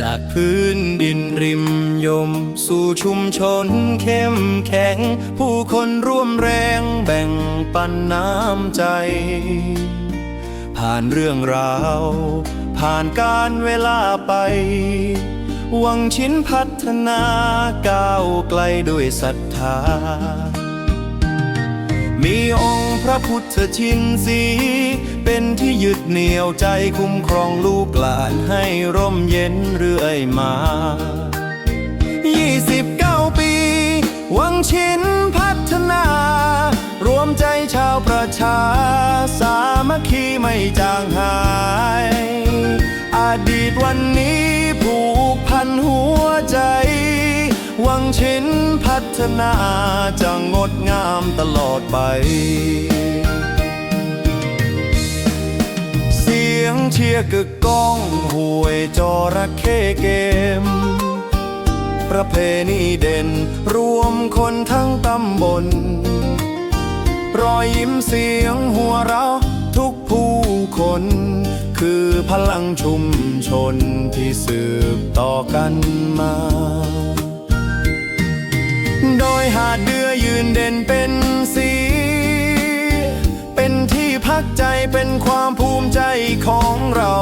จากพื้นดินริมยม สู่ชุมชนเข้มแข็ง ผู้คนร่วมแรงแบ่งปันน้ำใจ ผ่านเรื่องราว ผ่านการเวลาไป วังชิ้นพัฒนาก้าวไกลด้วยศรัทธา มีองค์พระพุทธชินสีเป็นที่ยึดเหนี่ยวใจคุ้มครองลูกหลานให้ร่มเย็นเรื่อยมา 29 ปี วังชินพัฒนา รวมใจชาวประชา สามัคคีไม่จางห วังชินพัฒนาจะงดงามตลอดไป เสียงเชียร์กึกก้องห่วยจอระเข้เกม ประเพณีเด่นรวมคนทั้งตำบล รอยยิ้มเสียงหัวเราทุกผู้คน คือพลังชุมชนที่สืบต่อกันมา ยืนเด่นเป็นสี เป็นที่พักใจเป็นความภูมิใจของเรา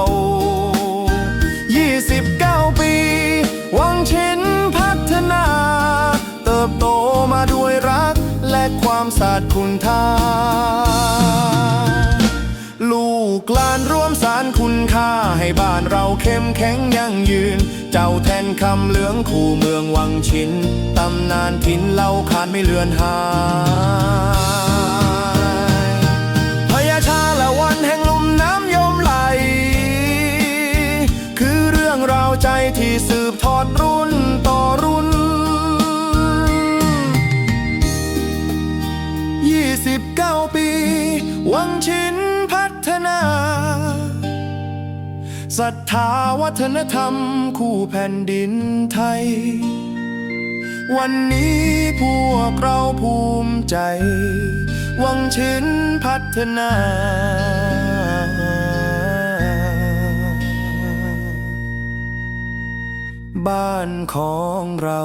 29 ปี วังชินพัฒนา เติบโตมาด้วยรักและความศาสตร์คุณทาลูกหลานร่วมสารคุณค่าให้บ้านเราเข้มแข็งยั่งยืน เจ้าแทนคำเหลืองคู่เมืองวังชินำนานถิ่นเล่าขานไม่เลือนหายพญาชาละวันแห่งลุ่มน้ำยมไหล คือเรื่องราวใจที่สืบทอดรุ่นต่อรุ่น 29 ปี วังชินพัฒนาศรัทธาวัฒนธรรมคู่แผ่นดินไทย วันนี้พวกเราภูมิใจ วังชินพัฒนาบ้านของเรา